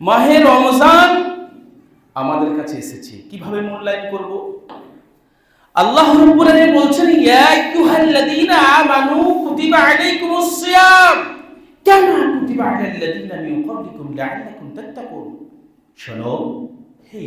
মাহে রমজান আমাদের কাছে এসেছে। কীভাবে মূল্যায়ন করব? আল্লাহ বলছেন, ইয়া আমানু কুতিবা আলাইকুমুস সিয়াম। কামা কুতিবা আলাল লাযীনা মিন ক্বাবলিকুম লাআল্লাকুম তাত্তাকুন? শোনো, হে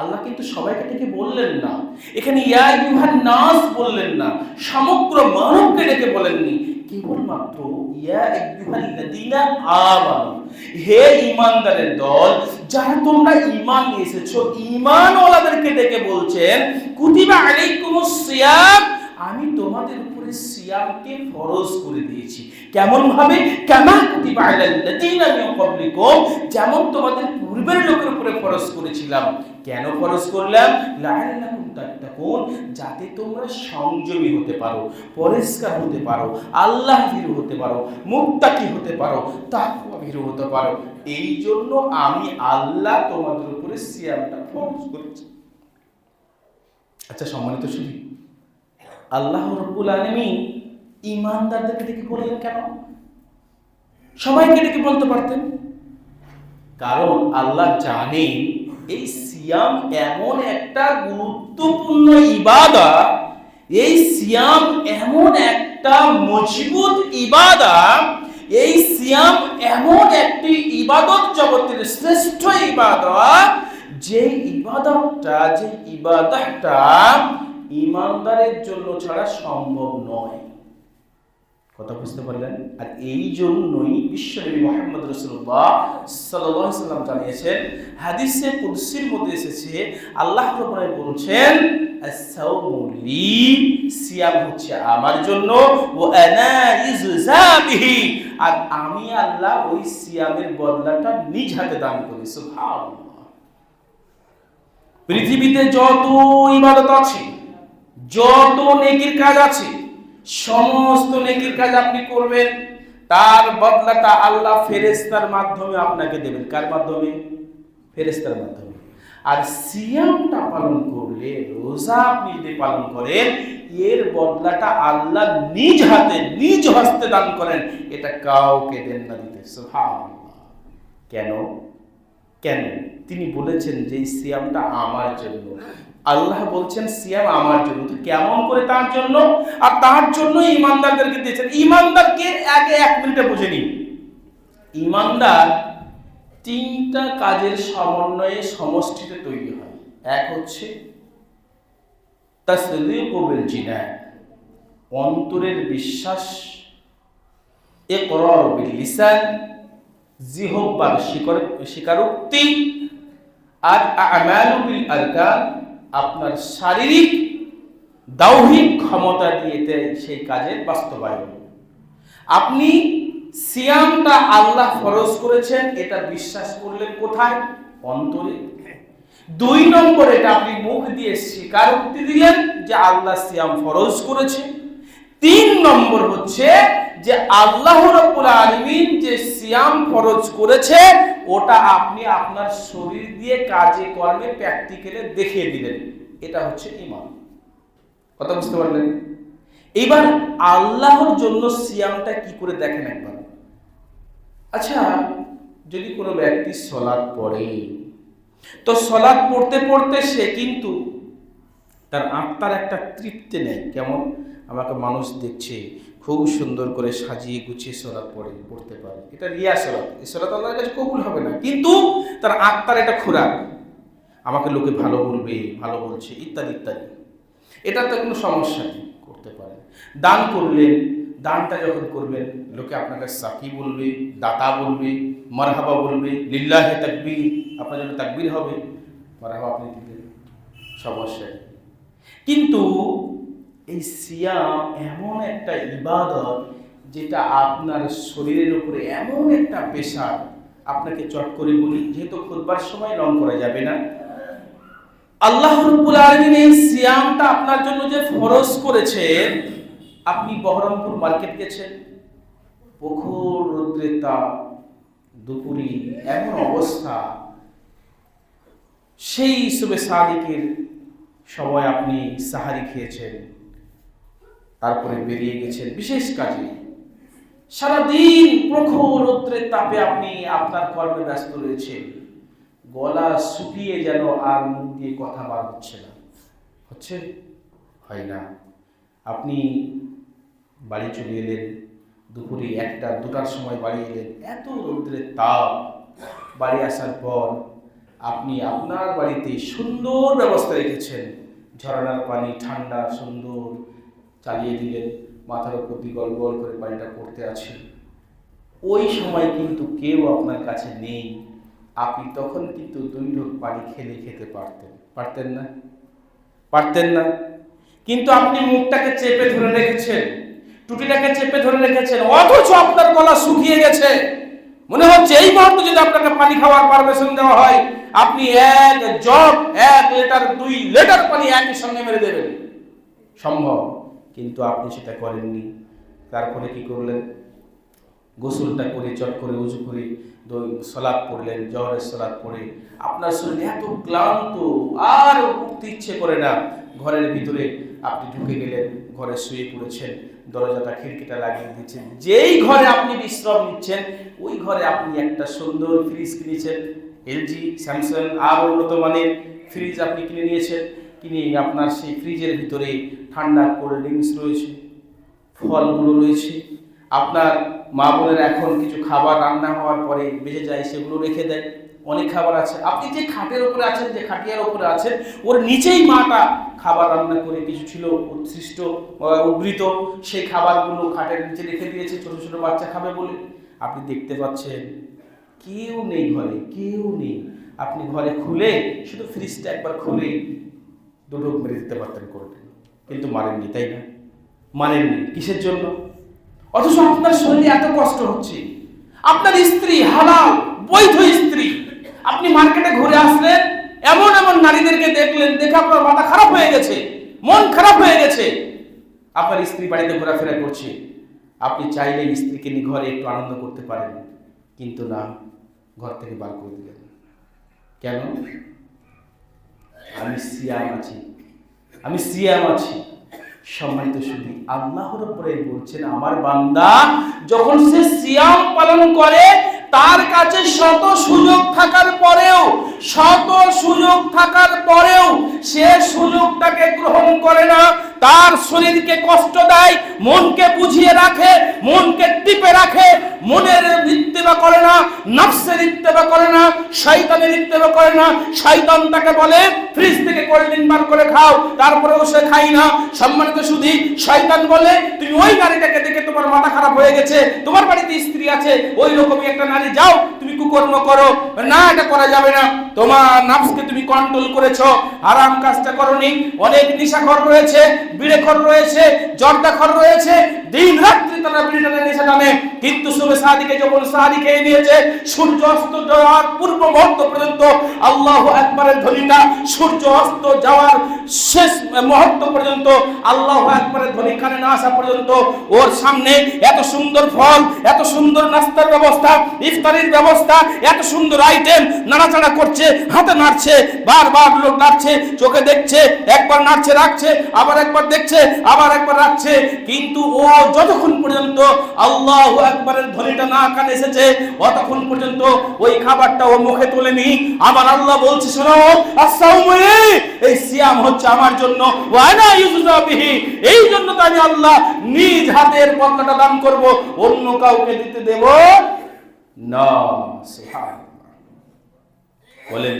আল্লাহ কিন্তু সবাইকে ডেকে বললেন না। এখানে ইয়া আইয়ুহান নাস বললেন না, সমগ্র মানবকে ডেকে বলেননি। কেবলমাত্র হে দল, যারা তোমরা ডেকে বলছেন, কুতিবা আমি তোমাদের উপরে সিয়ামকে ফরজ করে দিয়েছি। কেমন ভাবে কেমন কুতিবা ক্বাবলিকুম, যেমন তোমাদের পূর্বের লোকের উপরে ফরজ করেছিলাম। কেন ফরজ করলাম? লাআল্লাকুম তাত্তাকুন। যাতে তোমরা সংযমী হতে পারো পরিষ্কার হতে পারো আল্লাহ ভীরু হতে পারো মুত্তাকি হতে পারো তাকওয়া ভীরু হতে পারো। এই জন্য আমি আল্লাহ তোমাদের উপরে সিয়ামটা ফরজ করেছি। আচ্ছা সম্মানিত শুধু আল্লাহ রব্বুল আলমী ইমানদারদেরকে ডেকে বললেন কেন? সবাইকে ডেকে বলতে পারতেন। কারণ আল্লাহ জানেন এই সিয়াম এমন একটা গুরুত্বপূর্ণ ইবাদা, এই সিয়াম এমন একটা মজবুত ইবাদা, এই সিয়াম এমন একটি ইবাদত জগতের শ্রেষ্ঠ ইবাদত যে ইবাদতটা যে ইবাদতটা ইমানদারের জন্য ছাড়া সম্ভব নয়। কথা বুঝতে পারলেন? আর এই জন্যই বিশ্বনবী মোহাম্মদ রসুল্লাহ আলাইহি সাল্লাম জানিয়েছেন, হাদিসে কুদসির মধ্যে এসেছে, আল্লাহ রাব্বুল বলছেন সিয়াম হচ্ছে আমার জন্য, ও আর আমি আল্লাহ ওই সিয়ামের বদলাটা নিজ হাতে দান করি পৃথিবীতে যত ইবাদত আছে, যত নেকির কাজ আছে সমস্ত নেকির কাজ আপনি করবেন, তার বদলাটা আল্লাহ ফেরেস্তার মাধ্যমে আপনাকে দেবেন। কার মাধ্যমে? ফেরেস্তার মাধ্যমে। আর সিয়ামটা পালন করলে, রোজা আপনি যদি পালন করেন, এর বদলাটা আল্লাহ নিজ হাতে, নিজ হস্তে দান করেন, এটা কাউকে দেন না দিতে। কেন? কেন? তিনি বলেছেন যে সিয়ামটা আমার জন্য। আল্লাহ বলছেন, সিয়াম আমার জন্য। কেমন করে তার জন্য? আর তার জন্য ইমানদারদেরকে দিয়েছেন। ইমানদারকে আগে এক মিনিটে বুঝে নিন। ইমানদার তিনটা কাজের সমন্বয়ে সমষ্টিতে তৈরি হয়। এক হচ্ছে তাসদিকুল জিনা অন্তরের বিশ্বাস, ইকরার বিল লিসান জিহব্বার স্বীকার স্বীকারোক্তি, আর আমালু বিল আরকান আপনার শারীরিক দাউহিক ক্ষমতা দিয়ে সেই কাজের বাস্তবায়ন। আপনি সিয়ামটা আল্লাহ ফরজ করেছেন, এটা বিশ্বাস করলেন কোথায়? অন্তরে। দুই নম্বর, এটা আপনি মুখ দিয়ে স্বীকারোক্তি দিলেন যে আল্লাহ সিয়াম ফরজ করেছে। তিন নম্বর হচ্ছে যে আল্লাহ রাব্বুল আলামিন যে সিয়াম ফরজ করেছে ওটা আপনি আপনার শরীর দিয়ে কাজে, কর্মে প্র্যাকটিক্যালে দেখিয়ে দিলেন। এটা হচ্ছে ঈমান। কথা বুঝতে পারলেন? এবার আল্লাহর জন্য সিয়ামটা কি করে দেখেন একবার? আচ্ছা যদি কোনো ব্যক্তি সলাদ পড়ে, তো সলাদ পড়তে পড়তে সে কিন্তু তার আত্মার একটা তৃপ্তি নেই কেমন? আমাকে মানুষ দেখছে খুব সুন্দর করে সাজিয়ে গুছিয়ে সলাৎ পড়ে, পড়তে পারে। এটা রিয়া সলাৎ। এই সলাৎ আল্লাহর কাছে কবুল হবে না। কিন্তু তার আত্মার এটা খোরাক, আমাকে লোকে ভালো বলবে, ভালো বলছে, ইত্যাদি ইত্যাদি। এটা তো কোনো সমস্যা নেই, করতে পারে। দান করলেন, দানটা যখন করবেন, লোকে আপনার কাছে সাকি বলবে, দাতা বলবে, মারহাবা বলবে, লিল্লাহে তাকবীর, আপনার জন্য তাকবীর হবে। মারহাবা আপনি দিলেন, সমস্যা কিন্তু এই সিয়াম এমন একটা ইবাদত যেটা আপনার শরীরের উপরে এমন একটা পেশা আপনাকে চট করে বলি, যেহেতু খুদবার সময় রং করা যাবে না। আল্লাহ রব্বুল আলামিন এই সিয়ামটা আপনার জন্য যে ফরজ করেছেন আপনি বহরমপুর মার্কেট গেছেন প্রখর রৌদ্রের তাপ, দুপুরি, এমন অবস্থা। সেই হিসেবে সাদিকের সময় আপনি সাহারি খেয়েছেন। তারপরে বেরিয়ে গেছেন বিশেষ কাজে। সারাদিন প্রখর রৌদ্রের তাপে আপনি আপনার কর্মে ব্যস্ত রয়েছেন। গলা শুকিয়ে যেন আর মুখ দিয়ে কথা বার হচ্ছে না। হচ্ছে? হয় না। আপনি বাড়ি চলে এলেন, দুপুরে একটা, দুটার সময় বাড়ি এলেন, এত রৌদ্রের তাপ। বাড়ি আসার পর আপনি আপনার বাড়িতে সুন্দর ব্যবস্থা রেখেছেন। ঝর্ণার পানি, ঠান্ডা, সুন্দর। চালিয়ে দিলেন, মাথার উপর দিয়ে গল গল করে পানিটা পড়তে আছে। ওই সময় কিন্তু কেউ আপনার কাছে নেই। আপনি তখন কিন্তু দুই ঢোক পানি খেলে খেতে পারতেন। পারতেন না? পারতেন না? কিন্তু আপনি মুখটাকে চেপে ধরে রেখেছেন টুটিটাকে চেপে ধরে রেখেছেন, অথচ আপনার গলা শুকিয়ে গেছে। মনে হচ্ছে এই মুহূর্তে যদি আপনাকে পানি খাওয়ার পারমিশন দেওয়া হয়, আপনি এক জগ এক লিটার দুই লিটার পানি একই সঙ্গে মেরে দেবেন। সম্ভব? কিন্তু আপনি সেটা করেননি। তারপরে কি করলেন? গোসলটা করে, চট করে উঁচু করে সলাপ পড়লেন, জহরের সলাপ পড়ে। আপনার শরীর এত ক্লান্ত, আর উঠতে ইচ্ছে করে না। ঘরের ভিতরে আপনি ঢুকে গেলেন, ঘরে শুয়ে পড়েছেন, দরজাটা খিড়কিটা লাগিয়ে দিচ্ছেন যেই ঘরে আপনি বিশ্রাম নিচ্ছেন, ওই ঘরে আপনি একটা সুন্দর ফ্রিজ কিনেছেন। এলজি, স্যামসাং আর উন্নত মানের ফ্রিজ আপনি কিনে নিয়েছেন। কিনে আপনার সেই ফ্রিজের ভিতরে ঠান্ডা কোল্ড ড্রিঙ্কস রয়েছে, ফলগুলো রয়েছে। আপনার মা বোনের এখন কিছু খাবার রান্না হওয়ার পরে বেঁচে যায়, সেগুলো রেখে দেয়। অনেক খাবার আছে। আপনি যে খাটের উপরে আছেন, যে খাটিয়ার উপরে আছেন, ওর নিচেই মাটা খাবার রান্না করে কিছু ছিল, উৎসৃষ্ট উদ্ধৃত সেই খাবারগুলো খাটের নিচে রেখে দিয়েছে, ছোটো ছোটো বাচ্চা খাবে বলে। আপনি দেখতে পাচ্ছেন, কেউ নেই ঘরে, কেউ নেই। আপনি ঘরে খুলে, শুধু ফ্রিজটা একবার খুলে, দুটো মেরে দিতে পারতেন করতেন কিন্তু মানেননি, তাই না? মানেননি, কিসের জন্য? অথচ আপনার শরীরে এত কষ্ট হচ্ছে। আপনার স্ত্রী হালাল, বৈধ স্ত্রী। আপনি মার্কেটে ঘুরে আসলেন, এমন এমন নারীদেরকে দেখলেন দেখে আপনার মাথা খারাপ হয়ে গেছে, মন খারাপ হয়ে গেছে। আপনার স্ত্রী বাড়িতে ঘোরাফেরা করছে। আপনি চাইলে স্ত্রীকে নিয়ে ঘরে একটু আনন্দ করতে পারেন, কিন্তু না, ঘর থেকে বার করে দিলেন। কেন? আমি সিয়াম আছি। আমি সিয়াম আছি। সম্মানিত শুধু আল্লাহ উপরে বলছেন, আমার বান্দা যখন সে সিয়াম পালন করে, তার কাছে শত সুযোগ থাকার পরেও, শত সুযোগ থাকার পরেও সে সুযোগটাকে গ্রহণ করে না। তার শরীরকে কষ্ট দেয়, মনকে বুঝিয়ে রাখে, মনকে টিপে রাখে, মনের ইত্তেবা করে না, নফসের ইত্তেবা করে না, শয়তানের ইত্তেবা করে না। শয়তান তাকে বলে, ফ্রিজ থেকে কোল্ড ড্রিঙ্ক বার করে খাও, তারপরেও সে খাই না। সম্মানিত শুধু শয়তান বলে, তুমি ওই নারীটাকে দেখে তোমার মাথা খারাপ হয়ে গেছে, তোমার বাড়িতে স্ত্রী আছে, ওই রকমই একটা নারী, যাও, তুমি কুকর্ম করো। না, এটা করা যাবে না। তোমার নাফসকে তুমি কন্ট্রোল করেছ আরাম কাজটা করনি, অনেক নিশাখর রয়েছে বিড়েখর রয়েছে জর্দাখর রয়েছে দিন রাত্রি তারা টানে কিন্তু শুভে সাদিকে যখন সাদি খেয়ে নিয়েছে, সূর্য অস্ত যাওয়ার পূর্ব মুহূর্ত পর্যন্ত আল্লাহ একবারের ধ্বনিটা সূর্য অস্ত যাওয়ার শেষ মুহূর্ত পর্যন্ত আল্লাহ একবারের ধ্বনি কানে না আসা পর্যন্ত ওর সামনে এত সুন্দর ফল, এত সুন্দর নাস্তার ব্যবস্থা, ইফতারির ব্যবস্থা, এত সুন্দর আইটেম নাড়াচাড়া করছে, হাতে নাড়ছে, বারবার লোক নাড়ছে, চোখে দেখছে, একবার নাড়ছে, রাখছে, আবার একবার দেখছে, আবার একবার রাখছে। কিন্তু ও যতক্ষণ পর্যন্ত আল্লাহ একবারের ধ্বনিটা না কানে এসেছে, অতক্ষণ পর্যন্ত ওই খাবারটা ও মুখে তোলেনি। আমার আল্লাহ বলছে, শোনো এই সিয়াম হচ্ছে আমার জন্য এই জন্য তো আমি আল্লাহ নিজ হাতের দান করব, অন্য কাউকে দিতে দেব না। সুবহানাল্লাহ। বলেন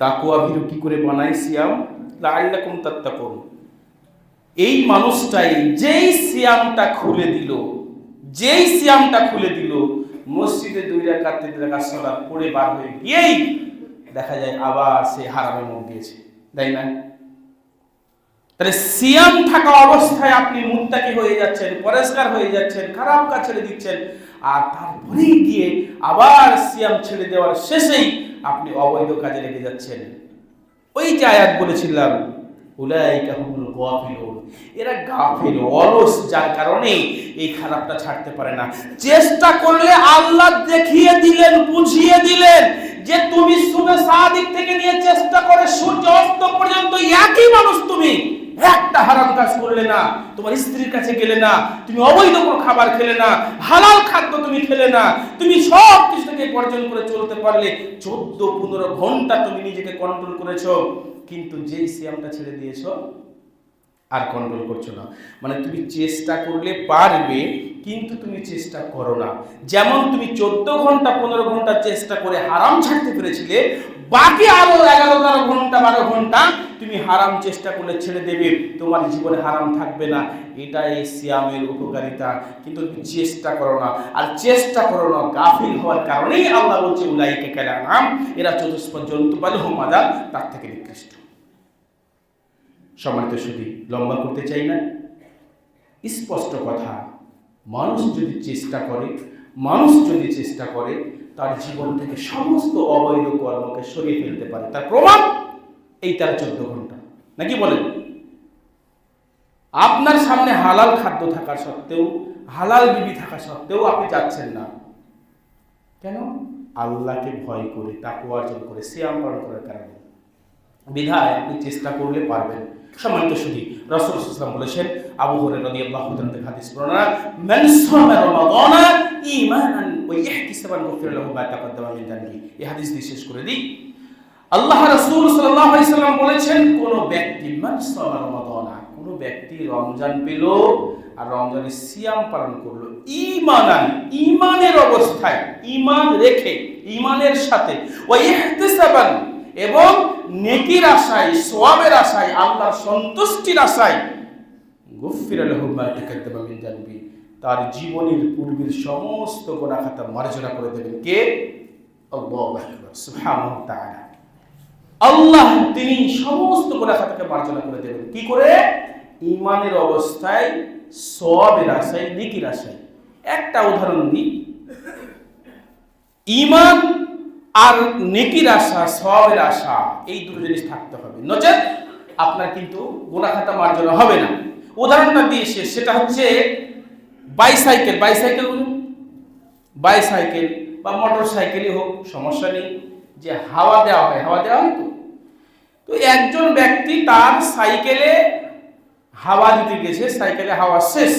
তাকুয়া ভীরু কি করে বানাই সিয়াম? লাআল্লাকুম তাত্তাকুন। এই মানুষটাই যেই সিয়ামটা খুলে দিল, যেই সিয়ামটা খুলে দিল, মসজিদে দুই রাকাত, তিন রাকাত সালাত পড়ে বার হয়ে গিয়েই দেখা যায় আবার সে হারামে মুখ দিয়েছে তাই না? তাহলে সিয়াম থাকা অবস্থায় আপনি মুত্তাকি হয়ে যাচ্ছেন পরিষ্কার হয়ে যাচ্ছেন, খারাপ কাজ ছেড়ে দিচ্ছেন, আর তারপরেই গিয়ে আবার সিয়াম ছেড়ে দেওয়ার শেষেই আপনি অবৈধ কাজে লেগে যাচ্ছেন। ওই যে আয়াত বলেছিলাম, উলাইকা হুমুল গাফিলুন। এরা গাফিল, অলস, যার কারণে এই খারাপটা ছাড়তে পারে না। চেষ্টা করলে আল্লাহ দেখিয়ে দিলেন, বুঝিয়ে দিলেন যে তুমি সুবে সাদিক থেকে নিয়ে চেষ্টা করে সূর্য অস্ত পর্যন্ত একই মানুষ তুমি। একটা হারাম কাজ করলে না, তোমার স্ত্রীর কাছে গেলে না, তুমি অবৈধ কোনো খাবার খেলে না, হালাল খাদ্য তুমি খেলে না, তুমি সব কিছু থেকে বর্জন করে চলতে পারলে চোদ্দ পনেরো ঘণ্টা তুমি নিজেকে কন্ট্রোল করেছ। কিন্তু যেই সিয়ামটা ছেড়ে দিয়েছ আর কন্ট্রোল করছ না। মানে তুমি চেষ্টা করলে পারবে, কিন্তু তুমি চেষ্টা করো না। যেমন তুমি চোদ্দ ঘণ্টা, পনেরো ঘণ্টা চেষ্টা করে হারাম ছাড়তে পেরেছিলে, বাকি আরও এগারো, বারো ঘণ্টা বারো ঘণ্টা তুমি হারাম চেষ্টা করলে ছেড়ে দেবে। তোমার জীবনে হারাম থাকবে না। এটা এই সিয়ামের উপকারিতা। কিন্তু তুমি চেষ্টা করো না। আর চেষ্টা করো না, গাফিল হওয়ার কারণেই আল্লাহ বলছে, উলাইকে কেলা নাম এরা চতুষ্প জন্তু পালে হোমাদা তার থেকে নিকৃষ্ট। সম্মানিত শুধু লম্বা করতে চাই না। স্পষ্ট কথা, মানুষ যদি চেষ্টা করে, মানুষ যদি চেষ্টা করে, তার জীবন থেকে সমস্ত অবৈধ কর্মকে সরিয়ে ফেলতে পারে। তার প্রমাণ এই তার চোদ্দ ঘণ্টা। নাকি বলেন? আপনার সামনে হালাল খাদ্য থাকা সত্ত্বেও, হালাল বিবি থাকা সত্ত্বেও আপনি যাচ্ছেন না। কেন? আল্লাহকে ভয় করে তাকে অর্জন করে সে পালন করার কারণে। বিধায় আপনি চেষ্টা করলে পারবেন। সম্মানিত শুধু রসুল ইসলাম বলেছেন, আবু হরে রদি আল্লাহ হাদিস বর্ণনা মান সামা রমাদানা ঈমানান ওয়া ইহতিসাবান গুফির লাহু মা তাকদ্দামা মিন যানবি এই হাদিস দিয়ে শেষ করে দিই। আল্লাহ রাসূল সাল্লাল্লাহু আলাইহি সাল্লাম বলেছেন, কোন ব্যক্তি মান সামা রমাদানা, কোন ব্যক্তি রমজান পেল আর রমজানে সিয়াম পালন করল ঈমানান, ঈমানের অবস্থায়, ঈমান রেখে, ঈমানের সাথে, ওয়া ইহতিসাবান এবং নেকির আশায়, সোয়াবের আশায়, আল্লাহর সন্তুষ্টির আশায় গফির জানবি তার জীবনের পূর্বের সমস্ত গোনা খাতা মার্জনা করে দেবেন কে? আল্লাহু তিনি সমস্ত গোনা খাতাকে মার্জনা করে দেবেন। কি করে? ইমানের অবস্থায় সওয়াবের আশায়, নেকির আশায়। একটা উদাহরণ দিই। ইমান আর নেকির আশা সবের আশা, এই দুটো জিনিস থাকতে হবে। নচেত আপনার কিন্তু গোনাখাতা মার্জনা হবে না। উদাহরণটা দিয়ে শেষ, সেটা হচ্ছে বাইসাইকেল। বাইসাইকেল বলুন। বাইসাইকেল বা মোটর সাইকেলই হোক, সমস্যা নেই। যে হাওয়া দেওয়া হয়, হাওয়া দেওয়া হয় তো। তো একজন ব্যক্তি তার সাইকেলে হাওয়া দিতে গেছে, সাইকেলে হাওয়া শেষ।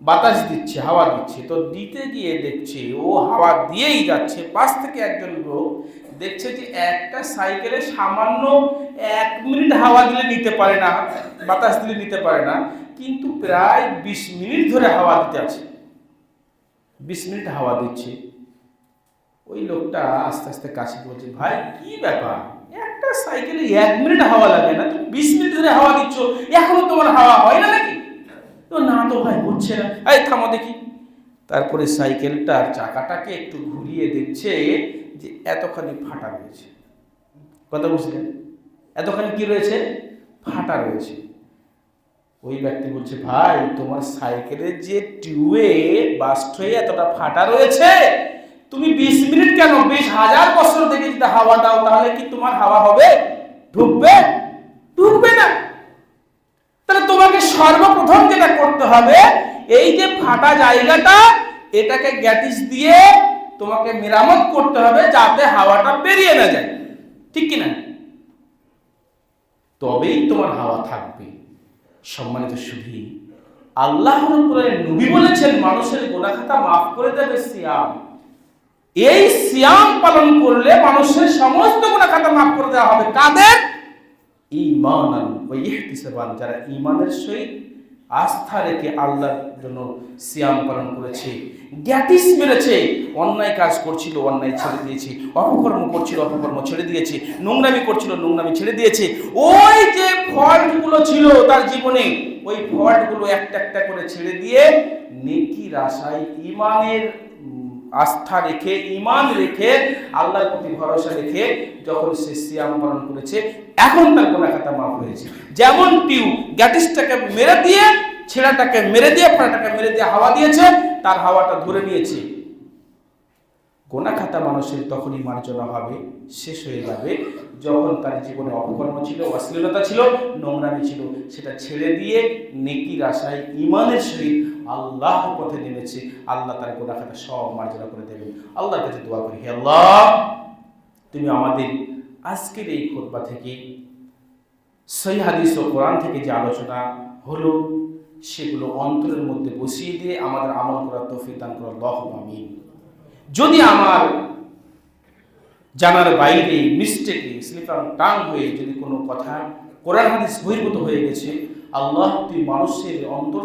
বাতাস দিচ্ছে, হাওয়া দিচ্ছে। তো দিতে গিয়ে দেখছে, ও হাওয়া দিয়েই যাচ্ছে। পাশ থেকে একজন লোক দেখছে যে একটা সাইকেলে সামান্য এক মিনিট হাওয়া দিলে নিতে পারে না, বাতাস দিলে নিতে পারে না, কিন্তু প্রায় বিশ মিনিট ধরে হাওয়া দিতে আছে। বিশ মিনিট হাওয়া দিচ্ছে। ওই লোকটা আস্তে আস্তে কাছে বলছে, ভাই, কি ব্যাপার? একটা সাইকেলে এক মিনিট হাওয়া লাগে না? তুমি বিশ মিনিট ধরে হাওয়া দিচ্ছ, এখনও তোমার হাওয়া হয় না নাকি? না তো ভাই, হচ্ছে না। এই থামো দেখি। তারপরে সাইকেলটার চাকাটাকে একটু ঘুরিয়ে দেখছে যে এতখানি ফাটা রয়েছে। কথা বুঝলেন? এতখানি কি রয়েছে? ফাটা রয়েছে। ওই ব্যক্তি বলছে, ভাই, তোমার সাইকেলের যে টিউবে বাস্ট হয়ে এতটা ফাটা রয়েছে, তুমি বিশ মিনিট কেন? বিশ হাজার বছর দেখে যদি হাওয়া দাও, তাহলে কি তোমার হাওয়া হবে? ঢুকবে ঢুকবে না তাহলে তোমাকে সর্বপ্রথম যেটা করতে হবে। এই যে ফাটা জায়গাটা, এটাকে গ্যাটিস দিয়ে তোমাকে মেরামত করতে হবে যাতে হাওয়াটা বেরিয়ে না যায়। ঠিক কিনা? তবেই তোমার হাওয়া থাকবে। সম্মানিত সুধী, আল্লাহ নবী বলেছেন, মানুষের গোনাখাতা মাফ করে দেবে সিয়াম। এই সিয়াম পালন করলে মানুষের সমস্ত গোনাখাতা মাফ করে দেওয়া হবে। কাদের? ইমান যারা ইমানের সহিত আস্থা রেখে আল্লাহর জন্য সিয়াম পালন করেছে। গ্যাটিস মেরেছে। অন্যায় কাজ করছিল, অন্যায় ছেড়ে দিয়েছে। অপকর্ম করছিল, অপকর্ম ছেড়ে দিয়েছে। নোংরামি করছিল, নোংরামি ছেড়ে দিয়েছে। ওই যে ফল্টগুলো ছিল তার জীবনে, ওই ফল্টগুলো একটা একটা করে ছেড়ে দিয়ে নেকি আশায় ইমানের আস্থা রেখে ইমান রেখে, আল্লাহর প্রতি ভরসা রেখে যখন সে সিয়াম পালন করেছে, এখন তার গোনাখাতা মাফ হয়েছে। যেমন টিউ গ্যাটিসটাকে মেরে দিয়ে, ছেঁড়াটাকে মেরে দিয়ে, ফোড়াটাকে মেরে দিয়ে হাওয়া দিয়েছে, তার হাওয়াটা ধরে নিয়েছে। গোনাখাতা মানুষের তখনই মার্জনা হবে, শেষ হয়ে যাবে। যখন তার জীবনে অপকর্ম ছিল, অশ্লীলতা ছিল, নোংরামি ছিল, সেটা ছেড়ে দিয়ে নেকির আশায় ইমানের সহিত আল্লাহর পথে নেমেছে। আল্লাহ তার গোনাখাতা সব মার্জনা করে দেবেন। আল্লাহর কাছে দোয়া করি, হে আল্লাহ, তুমি আমাদের আজকের এই খোদবা থেকে সেই হাদিস ও কোরআন থেকে যে আলোচনা হলো, সেগুলো অন্তরের মধ্যে বসিয়ে দিয়ে আমাদের আমল করার তৌফিক দান করার আল্লাহ আমিন। যদি আমার জানার বাইরে মিস্টেকে স্লিপার টান হয়ে যদি কোনো কথা কোরআন হাদিস বহির্ভূত হয়ে গেছে, আল্লাহ তুই মানুষের অন্তর